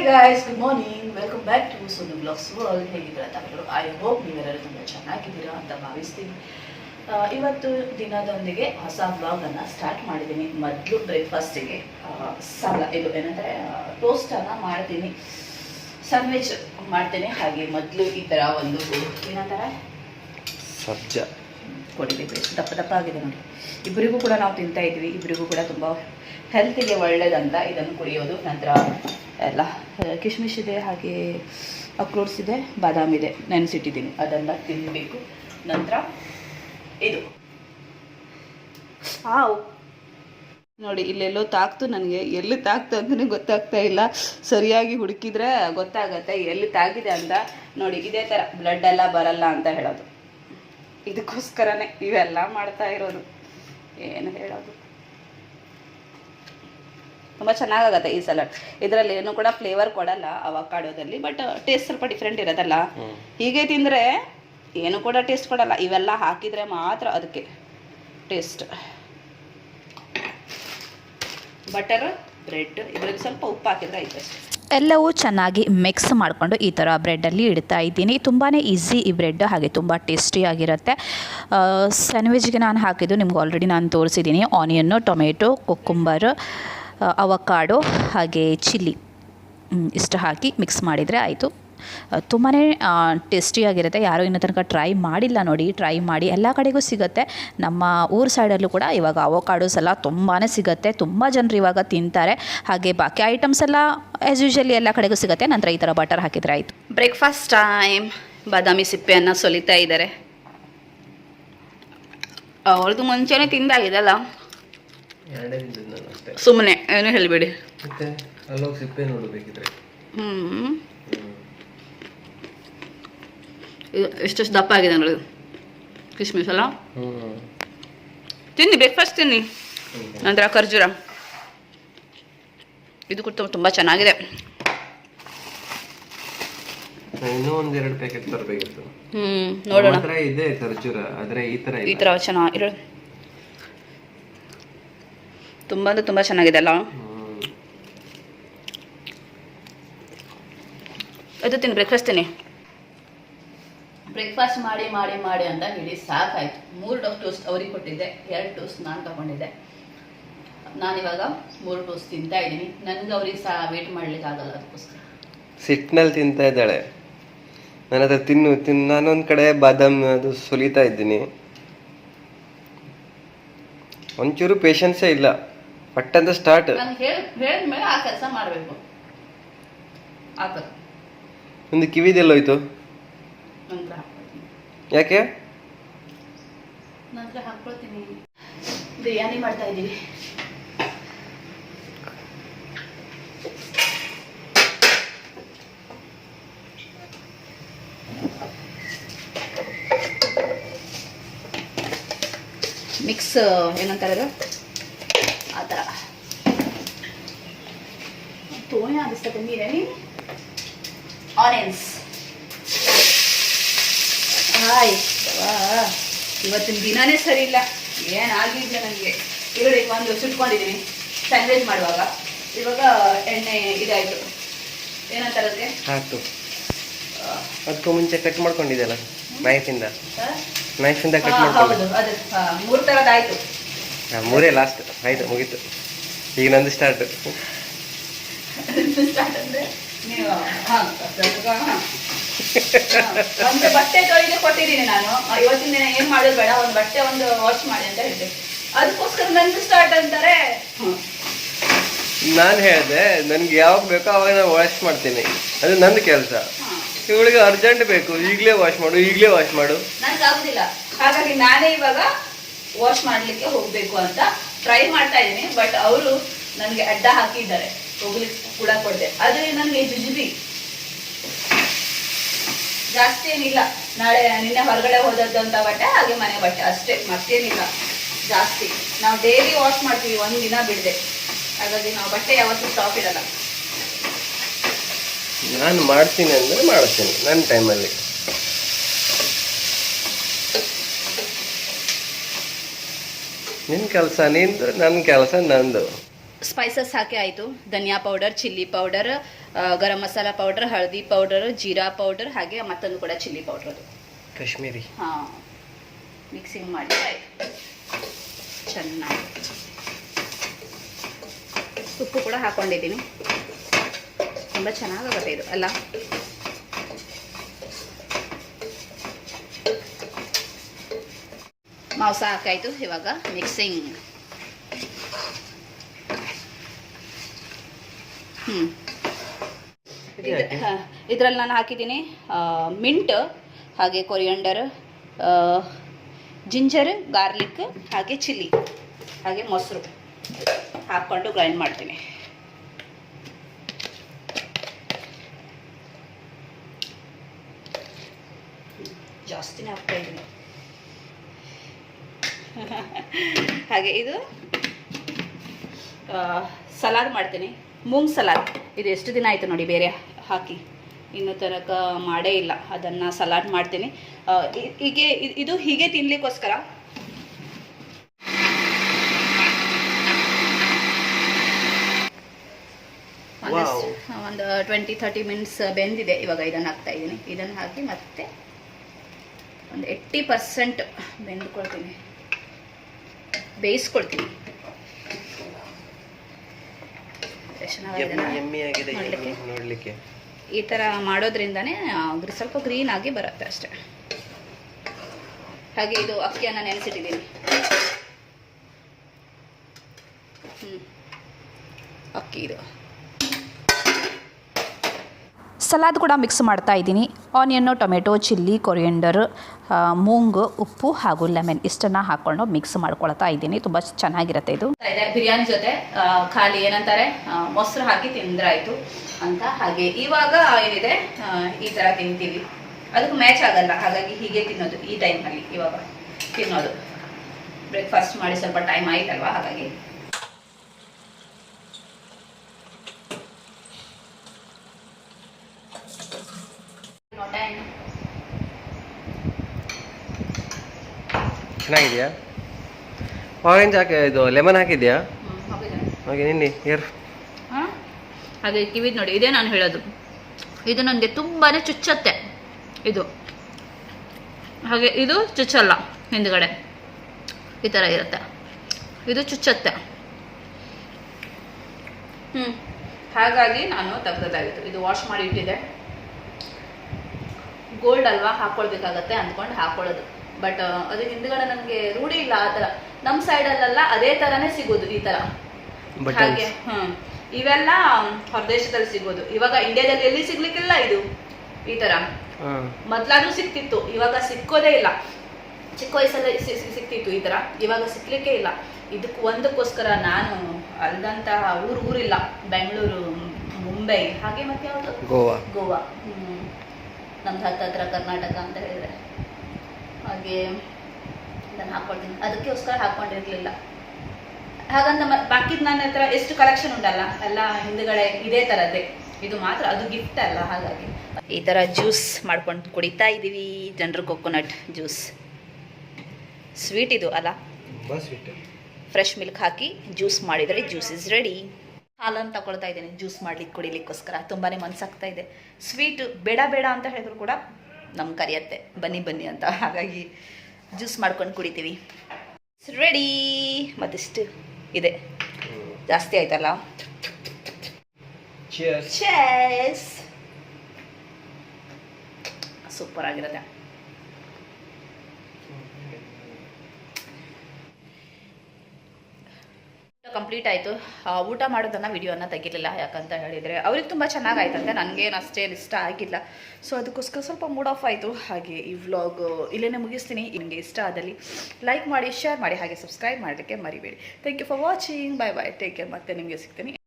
Hi guys good morning welcome back to Sonu blogs world ಹೇಗಿದ್ದೀರಾ Tamil I hope ನೀವೆಲ್ಲರೂ ತುಂಬ ಚೆನ್ನಾಗಿದ್ದೀರಾ ಅಂತ ಭಾವಿಸ್ತೀನಿ. ಇವತ್ತು ದಿನದೊಂದಿಗೆ ಹೊಸ ಬ್ಲಾಗನ್ನು ಸ್ಟಾರ್ಟ್ ಮಾಡಿದ್ದೀನಿ. ಮೊದಲು ಬ್ರೇಕ್ಫಾಸ್ಟಿಗೆ ಸಾಲ, ಇದು ಏನಂದರೆ ಟೋಸ್ಟನ್ನು ಮಾಡ್ತೀನಿ. ಸ್ಯಾಂಡ್ವಿಚ್ ಮಾಡ್ತೀನಿ. ಹಾಗೆ ಮೊದಲು ಈ ಥರ ಒಂದು, ಏನಂತಾರೆ? ಸಬ್ಜ. ಕೊಡಿಬೇಕು ಎಷ್ಟು ದಪ್ಪ ದಪ್ಪ ಆಗಿದೆ ನೋಡಿ. ಇಬ್ಬರಿಗೂ ಕೂಡ ನಾವು ತಿಂತಾ ಇದ್ವಿ. ಇಬ್ಬರಿಗೂ ಕೂಡ ತುಂಬ ಹೆಲ್ತಿಗೆ ಒಳ್ಳೆಯದಂತ ಇದನ್ನು ಕುಡಿಯೋದು. ನಂತರ ಎಲ್ಲ ಕಿಶ್ಮಿಶ್ ಇದೆ, ಹಾಗೆ ಅಕ್ರೋಟ್ಸ್ ಇದೆ, ಬಾದಾಮಿ ಇದೆ. ನೆನೆಸಿಟ್ಟಿದ್ದೀನಿ. ಅದೆಲ್ಲ ತಿನ್ನಬೇಕು ನಂತರ ಇದು. ಹಾವು. ನೋಡಿ, ಇಲ್ಲೆಲ್ಲೋ ತಾಕ್ತು ನನಗೆ. ಎಲ್ಲಿ ತಾಕ್ತು ಅಂತಲೇ ಗೊತ್ತಾಗ್ತಾ ಇಲ್ಲ. ಸರಿಯಾಗಿ ಹುಡುಕಿದ್ರೆ ಗೊತ್ತಾಗತ್ತೆ. ಎಲ್ಲಿ ತಾಗಿದೆ ಅಂತ ನೋಡಿ, ಇದೇ ಥರ ಬ್ಲಡ್ ಎಲ್ಲ ಬರಲ್ಲ ಅಂತ ಹೇಳೋದು. ಇದಕ್ಕೋಸ್ಕರನೇ ಇವೆಲ್ಲ ಮಾಡ್ತಾ ಇರೋದು. ಏನು ಹೇಳೋದು? ತುಂಬ ಚೆನ್ನಾಗಾಗತ್ತೆ ಈ ಸಲಾಡ್ ಇದರಲ್ಲಿ ಏನು ಕೂಡ ಫ್ಲೇವರ್ ಕೊಡಲ್ಲ ಅವಕಾಡೋದಲ್ಲಿ ಬಟ್ ಟೇಸ್ಟ್ ಸ್ವಲ್ಪ ಡಿಫ್ರೆಂಟ್ ಇರೋದಲ್ಲ ಹೀಗೆ ತಿಂದರೆ ಏನು ಕೂಡ ಟೇಸ್ಟ್ ಕೊಡಲ್ಲ. ಇವೆಲ್ಲ ಹಾಕಿದರೆ ಮಾತ್ರ ಅದಕ್ಕೆ ಟೇಸ್ಟ್ ಬಟರ್ ಬ್ರೆಡ್ ಇದರಲ್ಲಿ ಸ್ವಲ್ಪ ಉಪ್ಪು ಹಾಕಿದ್ರೆ ಆಯ್ತು ಅಷ್ಟೇ. ಎಲ್ಲವೂ ಚೆನ್ನಾಗಿ ಮಿಕ್ಸ್ ಮಾಡಿಕೊಂಡು ಈ ಥರ ಬ್ರೆಡ್ಡಲ್ಲಿ ಇಡ್ತಾ ಇದ್ದೀನಿ. ತುಂಬಾ ಈಸಿ ಈ ಬ್ರೆಡ್ ಹಾಗೆ ತುಂಬ ಟೇಸ್ಟಿಯಾಗಿರುತ್ತೆ ಸ್ಯಾಂಡ್ವಿಚ್ಗೆ ನಾನು ಹಾಕಿದ್ದು ನಿಮ್ಗೆ ಆಲ್ರೆಡಿ ನಾನು ತೋರಿಸಿದ್ದೀನಿ. ಆನಿಯನ್ನು ಟೊಮೆಟೊ ಕುಕ್ಕುಂಬರ್ ಅವಕಾಡೋ ಹಾಗೆ ಚಿಲ್ಲಿ ಇಷ್ಟು ಹಾಕಿ ಮಿಕ್ಸ್ ಮಾಡಿದರೆ ಆಯಿತು. ತುಂಬಾ ಟೇಸ್ಟಿಯಾಗಿರುತ್ತೆ ಯಾರೂ ಇನ್ನೂ ತನಕ ಟ್ರೈ ಮಾಡಿಲ್ಲ ನೋಡಿ. ಟ್ರೈ ಮಾಡಿ ಎಲ್ಲ ಕಡೆಗೂ ಸಿಗುತ್ತೆ. ನಮ್ಮ ಊರ ಸೈಡಲ್ಲೂ ಕೂಡ ಇವಾಗ ಅವಕಾಡೋಸ್ ಎಲ್ಲ ತುಂಬಾ ಸಿಗುತ್ತೆ. ತುಂಬ ಜನರು ಇವಾಗ ತಿಂತಾರೆ. ಹಾಗೆ ಬಾಕಿ ಐಟಮ್ಸ್ ಎಲ್ಲ ಆ್ಯಸ್ ಯೂಶಲಿ ಎಲ್ಲ ಕಡೆಗೂ ಸಿಗುತ್ತೆ. ನಂತರ ಈ ಥರ ಬಟರ್ ಹಾಕಿದರೆ ಆಯಿತು. ಬ್ರೇಕ್ಫಾಸ್ಟ್ ಟೈಮ್ ಬಾದಾಮಿ ಸಿಪ್ಪೆಯನ್ನು ಸೊಲಿತಾ ಇದ್ದಾರೆ. ಅವ್ರದ್ದು ಮುಂಚೆನೇ ತಿಂದಾಗಿದೆಲ್ಲ? ಸುಮ್ಮನೆ ಏನು ಹೇಳಿಬಿಡಿ. ಮತ್ತೆ ಎಷ್ಟೆಷ್ಟು ದಪ್ಪ ಆಗಿದೆ ನೋಡಿ. ಕಿಶ್ಮಿಶ್ ಅಲ್ಲ? ತಿನ್ನಿ ಬ್ರೇಕ್ಫಾಸ್ಟ್ ತಿನ್ನಿ. ನಂತರ ಖರ್ಜೂರ. ಇದು ಕೂಡ ತುಂಬ ಚೆನ್ನಾಗಿದೆ. ಇನ್ನೂ ಒಂದೆರಡು ಪ್ಯಾಕೆಟ್ ತರಬೇಕಿತ್ತು. ಹ್ಞೂ ನೋಡೋಣ. ಇದೆ ಖರ್ಜೂರ ಆದರೆ ಈ ತರ ಈ ಇಲ್ಲ ಥರ ಚೆನ್ನಾಗಿರೋ ತುಂಬ ಅಂದ್ರೆ ತುಂಬ ಚೆನ್ನಾಗಿದೆ ಅಲ್ಲ? ಹ್ಮ್. ಅದು ತಿನ್ನಿ ಬ್ರೇಕ್ಫಾಸ್ಟ್ ತಿನ್ನಿ. ಬ್ರೇಕ್ಫಾಸ್ಟ್ ಮಾಡಿ ಮಾಡಿ ಮಾಡಿ ಅಂತ ಹೇಳಿ ಸಾಕಾಯ್ತು. ಮೂರು ಡೋಸ್ ಟೋಸ್ಟ್ ಅವ್ರಿಗೆ ಕೊಟ್ಟಿದ್ದೆ. ಎರಡು ಟೋಸ್ಟ್ ನಾನು ತಗೊಂಡಿದ್ದೆ. ನಾನಿವಾಗ ಮೂರು ಟೋಸ್ಟ್ ತಿಂತಾ ಇದ್ದೀನಿ. ನನಗೆ ಅವ್ರಿಗೆ ಸಹ ವೇಟ್ ಮಾಡ್ಲಿಕ್ಕೆ ಆಗಲ್ಲ ಅದಕ್ಕೋಸ್ಕರ. ಸಿಟ್ನಲ್ಲಿ ತಿಂತಾ ಇದ್ದಾಳೆ. ನಾನು ಅದ್ರ ತಿನ್ನು ತಿನ್ನು. ನಾನೊಂದ್ ಕಡೆ ಬಾದಾಮ್ ಅದು ಸುಲಿತಾ ಇದ್ದೀನಿ. ಒಂಚೂರು ಪೇಷನ್ಸೇ ಇಲ್ಲ. ಪಟ್ಟಂತ ಸ್ಟಾರ್ಟ್ ನಾನು ಹೇಳಿ ಹೇಳಿದ ಮೇಲೆ ಆ ಕೆಲಸ ಮಾಡಬೇಕು. ಒಂದು ಕಿವಿದೆಲ್ಲೋಯ್ತು ನಂತರ. ಯಾಕೆ? ನಂತರ ಹಾಕ್ಕೊಳ್ತೀನಿ. ಬಿರಿಯಾನಿ ಮಾಡ್ತಾ ಇದ್ದೀವಿ. ಮಿಕ್ಸ್ ಏನಂತಾರೆ ಆ ಥರ. ತೋಣೆ ಆಗಿಸ್ತದೆ ನೀರೇನಿ ಆನಿಯನ್ಸ್ ಹಾಯ್ ಇವತ್ತಿನ ದಿನಾನೇ ಸರಿ ಇಲ್ಲ. ಏನಾಗಿದ್ದೆ ನನಗೆ. ಈರುಳ್ಳಿ ಒಂದು ಸುಟ್ಕೊಂಡಿದ್ದೀನಿ ಸ್ಯಾಂಡ್ವಿಚ್ ಮಾಡುವಾಗ. ಇವಾಗ ಎಣ್ಣೆ ಇದಾಯಿತು. ಏನಂತಾರೆ ಅದಕ್ಕೆ ಹಾಕು ಅದಕ್ಕೂ ಮುಂಚೆ ಕಟ್ ಮಾಡ್ಕೊಂಡಿದ್ದೆಲ್ಲ ನೈಫಿಂದ ನೈಫಿಂದ ಕಟ್ ಮಾಡ್ಕೊಂಡು ಮೂರು ಥರದ್ದಾಯಿತು ಹಾಂ ಮೂರೇ ಲಾಸ್ಟ್ ಆಯ್ತು ಮುಗೀತು. ಈಗ ನಂದು ಸ್ಟಾರ್ಟ್ ಸ್ಟಾರ್ಟ್ ಅಂದರೆ ನೀವು. ಹಾ, ಒಂದು ಬಟ್ಟೆ ತೊಳೆದು ಕೊಟ್ಟಿದ್ದೀನಿ ನಾನು. ಇವತ್ತಿನ ದಿನ ಏನ್ ಮಾಡೋದು ಬೇಡ ಒಂದು ಬಟ್ಟೆ ಒಂದು ವಾಶ್ ಮಾಡಿ ಅಂತ ಹೇಳಿದೆ. ಅದಕ್ಕೋಸ್ಕರ ನಂದು ಸ್ಟಾರ್ಟ್ ಅಂತಾರೆ. ನಾನ್ ಹೇಳಿದೆ ನನ್ಗೆ ಯಾವಾಗ ಬೇಕೋ ಅವಾಗ ನಾನು ವಾಶ್ ಮಾಡ್ತೀನಿ. ಅದು ನನ್ನ ಕೆಲಸ. ಇವಳಿಗೆ ಅರ್ಜೆಂಟ್ ಬೇಕು ಈಗಲೇ ವಾಶ್ ಮಾಡು ಈಗಲೇ ವಾಶ್ ಮಾಡು. ನನ್ಗೆ ಆಗುದಿಲ್ಲ. ಹಾಗಾಗಿ ನಾನೇ ಇವಾಗ ವಾಶ್ ಮಾಡ್ಲಿಕ್ಕೆ ಹೋಗ್ಬೇಕು ಅಂತ ಟ್ರೈ ಮಾಡ್ತಾ ಇದ್ದೀನಿ. ಬಟ್ ಅವರು ನನಗೆ ಅಡ್ಡ ಹಾಕಿದ್ದಾರೆ. ಹೋಗ್ಲಿಕ್ಕೆ ಕೂಡ ಕೊಡದೆ. ಆದ್ರೆ ನನಗೆ ಜುಜುಬಿ ಜಾಸ್ತಿ ಏನಿಲ್ಲ. ನಾಳೆ ನಿನ್ನೆ ಹೊರಗಡೆ ಹೋದದ್ದಂತ ಬಟ್ಟೆ, ಹಾಗೆ ಮನೆ ಬಟ್ಟೆ ಅಷ್ಟೇ, ಮತ್ತೇನಿಲ್ಲ. ಜಾಸ್ತಿ. ನಾವು ಡೈಲಿ ವಾಶ್ ಮಾಡ್ತೀವಿ, ಒಂದು ದಿನ ಬಿಡದೆ. ಹಾಗಾಗಿ ನಾವು ಬಟ್ಟೆ ಯಾವತ್ತೂ ಸ್ಟಾಪ್ ಇಡಲ್ಲ. ನಾನು ಮಾಡ್ತೀನಿ ಅಂದರೆ ಮಾಡ್ತೀನಿ ನನ್ನ ಟೈಮಲ್ಲಿ ನಿನ್ನ ಕೆಲಸ ನಿಂದು ನನ್ನ ಕೆಲಸ ನಂದು. ಸ್ಪೈಸಸ್ ಹಾಕಿ ಆಯಿತು. ಧನಿಯಾ powder chilli powder garam masala powder ಹಳದಿ ಪೌಡರ್ ಜೀರಾ ಪೌಡರ್ ಹಾಗೆ ಮತ್ತೊಂದು ಕೂಡ ಚಿಲ್ಲಿ ಪೌಡರ್ ಅದು ಕಾಶ್ಮೀರಿ. ಹಾಂ. ಮಿಕ್ಸಿಂಗ್ ಮಾಡಿ. ಚೆನ್ನಾಗಿ. ಉಪ್ಪು ಕೂಡ ಹಾಕ್ಕೊಂಡಿದ್ದೀನಿ ತುಂಬ ಚೆನ್ನಾಗಾಗುತ್ತೆ ಇದು ಅಲ್ಲ? ಮಾಂಸ ಹಾಕಾಯಿತು ಇವಾಗ ಮಿಕ್ಸಿಂಗ್ ಹ್ಞೂ ಇದರಲ್ಲಿ ನಾನು ಹಾಕಿದ್ದೀನಿ ಮಿಂಟ್ ಹಾಗೆ ಕೊರಿಯಂಡರ್ ಜಿಂಜರ್ ಗಾರ್ಲಿಕ್ ಹಾಗೆ ಚಿಲ್ಲಿ ಹಾಗೆ ಮೊಸರು ಹಾಕ್ಕೊಂಡು ಗ್ರೈಂಡ್ ಮಾಡ್ತೀನಿ. ಜಾಸ್ತಿನೇ ಹಾಕ್ತಾ ಇದ್ದೀನಿ. ಹಾಗೆ ಇದು ಸಲಾಡ್ ಮಾಡ್ತೀನಿ. ಮೂಂಗ್ ಸಲಾಡ್ ಇದು ಎಷ್ಟು ದಿನ ಆಯಿತು ನೋಡಿ ಬೇರೆ ಹಾಕಿ. ಇನ್ನೂ ತನಕ ಮಾಡೇ ಇಲ್ಲ. ಅದನ್ನು ಸಲಾಡ್ ಮಾಡ್ತೀನಿ. ಹೀಗೆ ಇದು ಹೀಗೆ ತಿನ್ಲಿಕ್ಕೋಸ್ಕರ. ಒಂದು ಟ್ವೆಂಟಿ ತರ್ಟಿ ಮಿನಿಟ್ಸ್ ಬೆಂದಿದೆ ಇವಾಗ ಇದನ್ನು ಹಾಕ್ತಾ ಇದ್ದೀನಿ. ಇದನ್ನು ಹಾಕಿ ಮತ್ತೆ ಒಂದು ಏಯ್ಟಿ ಪರ್ಸೆಂಟ್ ಬೆಂದ್ಕೊಳ್ತೀನಿ. ಬೇಯಿಸ್ಕೊಳ್ತೀನಿ ಎಷ್ಟು ಚೆನ್ನಾಗಿದೆ ನೋಡ್ಲಿಕ್ಕೆ? ಈ ತರ ಮಾಡೋದ್ರಿಂದನೇ ಸ್ವಲ್ಪ ಗ್ರೀನ್ ಆಗಿ ಬರುತ್ತೆ ಅಷ್ಟೇ. ಹಾಗೆ ಇದು ಅಕ್ಕಿಯನ್ನ ನೆನೆಸಿಟ್ಟಿದ್ದೀನಿ. ಹ್ಞೂ ಅಕ್ಕಿ ಇದು. ಸಲಾದ್ ಕೂಡ ಮಿಕ್ಸ್ ಮಾಡ್ತಾ ಇದ್ದೀನಿ. Onion tomato chilli coriander moong, ಉಪ್ಪು ಹಾಗೂ ಲೆಮನ್ ಇಷ್ಟನ್ನು ಹಾಕ್ಕೊಂಡು ಮಿಕ್ಸ್ ಮಾಡ್ಕೊಳ್ತಾ ಇದ್ದೀನಿ. ತುಂಬ ಚೆನ್ನಾಗಿರುತ್ತೆ ಇದು. ಬಿರಿಯಾನಿ ಜೊತೆ ಖಾಲಿ ಏನಂತಾರೆ ಮೊಸರು ಹಾಕಿ ತಿಂದ್ರಾಯ್ತು ಅಂತ. ಹಾಗೆ ಇವಾಗ ಏನಿದೆ ಈ ಥರ ತಿಂತೀವಿ. ಅದಕ್ಕೆ ಮ್ಯಾಚ್ ಆಗಲ್ಲ, ಹಾಗಾಗಿ ಹೀಗೆ ತಿನ್ನೋದು ಈ ಟೈಮಲ್ಲಿ ಇವಾಗ ತಿನ್ನೋದು. ಬ್ರೇಕ್ಫಾಸ್ಟ್ ಮಾಡಿ ಸ್ವಲ್ಪ ಟೈಮ್ ಆಯ್ತಲ್ವಾ, ಹಾಗಾಗಿ ಚೆನ್ನಾಗಿದೆಯಾ? ಆರೆಂಜ್ ಹಾಕಿ, ಇದು ಲೆಮನ್ ಹಾಕಿದ್ಯಾ? ಹ್ಮ್. ಹಾಗೆ ನಿನ್ನೆ ಏರ್? ಹಾಗೆ ಕಿವಿದ್ ನೋಡಿ. ಇದೇ ನಾನು ಹೇಳೋದು. ಇದು ನನಗೆ ತುಂಬಾನೇ ಚುಚ್ಚತ್ತೆ. ಇದು. ಹಾಗೆ, ಇದು ಚುಚ್ಚಲ್ಲ, ಹಿಂದ್ಗಡೆ. ಈ ಥರ ಇರುತ್ತೆ. ಇದು ಚುಚ್ಚತ್ತೆ. ಹ್ಞೂ ಹಾಗಾಗಿ ನಾನು ತೆಗ್ದದಾಗಿತ್ತು ಇದು ವಾಶ್ ಮಾಡಿ ಇಟ್ಟಿದೆ ಗೋಲ್ಡ್ ಅಲ್ವಾ ಹಾಕೊಳ್ಬೇಕಾಗತ್ತೆ ಅಂದ್ಕೊಂಡು ಹಾಕೊಳ್ಳೋದು. ಬಟ್ ಅದು ಹಿಂದ್ಗಡೆ ನನಗೆ ರೂಢಿ ಇಲ್ಲ ಆ ಥರ. ನಮ್ಮ ಸೈಡಲ್ಲೆಲ್ಲ ಅದೇ ತರನೇ ಸಿಗೋದು ಈ ತರ ಹಾಗೆ ಹ್ಮ್. ಇವೆಲ್ಲ ಹೊರದೇಶದಲ್ಲಿ ಸಿಗೋದು. ಇವಾಗ ಇಂಡಿಯಾದಲ್ಲಿ ಎಲ್ಲಿ ಸಿಗ್ಲಿಕ್ಕಿಲ್ಲ ಇದು? ಈ ತರ ಮೊದ್ಲಾದ್ರೂ ಸಿಕ್ತಿತ್ತು ಇವಾಗ ಸಿಕ್ಕೋದೇ ಇಲ್ಲ. ಚಿಕ್ಕ ವಯಸ್ಸಲ್ಲಿ ಸಿಕ್ತಿತ್ತು ಈ ತರ ಇವಾಗ ಸಿಕ್ಲಿಕ್ಕೆ ಇಲ್ಲ. ಇದಕ್ಕೆ ಒಂದಕ್ಕೋಸ್ಕರ ನಾನು ಅಲ್ದಂತ ಊರು ಊರಿಲ್ಲ. ಬೆಂಗಳೂರು ಮುಂಬೈ ಹಾಗೆ ಮತ್ತೆ ಯಾವುದು? ಗೋವಾ. ಗೋವಾ. ಹ್ಮ್. ನಮ್ದು ಹತ್ತತ್ರ ಕರ್ನಾಟಕ ಅಂತ ಹೇಳಿದ್ರೆ. ಹಾಗೆ ಇದನ್ನು ಹಾಕೊಳ್ತೀನಿ. ಅದಕ್ಕೋಸ್ಕರ ಹಾಕೊಂಡಿರ್ಲಿಲ್ಲ. ಹಾಗಂತ ಬಾಕಿದ್ ನನ್ನ ಹತ್ರ ಎಷ್ಟು ಕಲೆಕ್ಷನ್ ಉಂಟಲ್ಲ ಎಲ್ಲ ಹಿಂದುಗಡೆ ಇದೇ ಥರದ್ದೇ ಇದು ಮಾತ್ರ ಅದು ಗಿಫ್ಟ್ ಅಲ್ಲ ಹಾಗಾಗಿ. ಈ ಥರ ಜ್ಯೂಸ್ ಮಾಡ್ಕೊಂಡು ಕುಡಿತಾ ಇದ್ದೀವಿ ಜನರು ಕೊಕೊನಟ್ ಜ್ಯೂಸ್ ಸ್ವೀಟ್ ಇದು ಅಲ್ಲ? ಫ್ರೆಶ್ ಮಿಲ್ಕ್ ಹಾಕಿ ಜ್ಯೂಸ್ ಮಾಡಿದರೆ ಜ್ಯೂಸ್ ಇಸ್ ರೆಡಿ ಹಾಲನ್ನು ತಗೊಳ್ತಾ ಇದ್ದೀನಿ ಜ್ಯೂಸ್ ಮಾಡ್ಲಿಕ್ಕೆ ಕುಡಿಲಿಕ್ಕೋಸ್ಕರ. ತುಂಬಾ ಮನ್ಸಾಗ್ತಾ ಇದೆ. ಸ್ವೀಟ್ ಬೇಡ ಬೇಡ ಅಂತ ಹೇಳಿದ್ರು ಕೂಡ ನಮ್ಗೆ ಕರೆಯತ್ತೆ. ಬನ್ನಿ ಬನ್ನಿ ಅಂತ. ಹಾಗಾಗಿ ಜ್ಯೂಸ್ ಮಾಡ್ಕೊಂಡು ಕುಡಿತೀವಿ. ರೆಡಿ ಮತ್ತಿಷ್ಟು ಇದೆ. ಜಾಸ್ತಿ ಆಯ್ತಲ್ಲ? ಸೂಪರ್ ಆಗಿರುತ್ತೆ. ಕಂಪ್ಲೀಟ್ ಆಯಿತು. ಊಟ ಮಾಡೋದನ್ನು ವಿಡಿಯೋನ ತೆಗಿಲಿಲ್ಲ ಯಾಕಂತ ಹೇಳಿದರೆ. ಅವ್ರಿಗೆ ತುಂಬ ಚೆನ್ನಾಗಾಯ್ತಂತೆ. ನನಗೇನು ಅಷ್ಟೇನು ಇಷ್ಟ ಆಗಿಲ್ಲ. ಸೊ ಅದಕ್ಕೋಸ್ಕರ ಸ್ವಲ್ಪ ಮೂಡ್ ಆಫ್ ಆಯಿತು. ಹಾಗೆ ಈ ವ್ಲಾಗ್ ಇಲ್ಲೇ ಮುಗಿಸ್ತೀನಿ. ನಿಮಗೆ ಇಷ್ಟ ಆದಲ್ಲಿ ಲೈಕ್ ಮಾಡಿ ಶೇರ್ ಮಾಡಿ, ಹಾಗೆ ಸಬ್ಸ್ಕ್ರೈಬ್ ಮಾಡಲಿಕ್ಕೆ ಮರಿಬೇಡಿ. Thank you for watching bye bye take care ಮತ್ತೆ ನಿಮಗೆ ಸಿಗ್ತೀನಿ.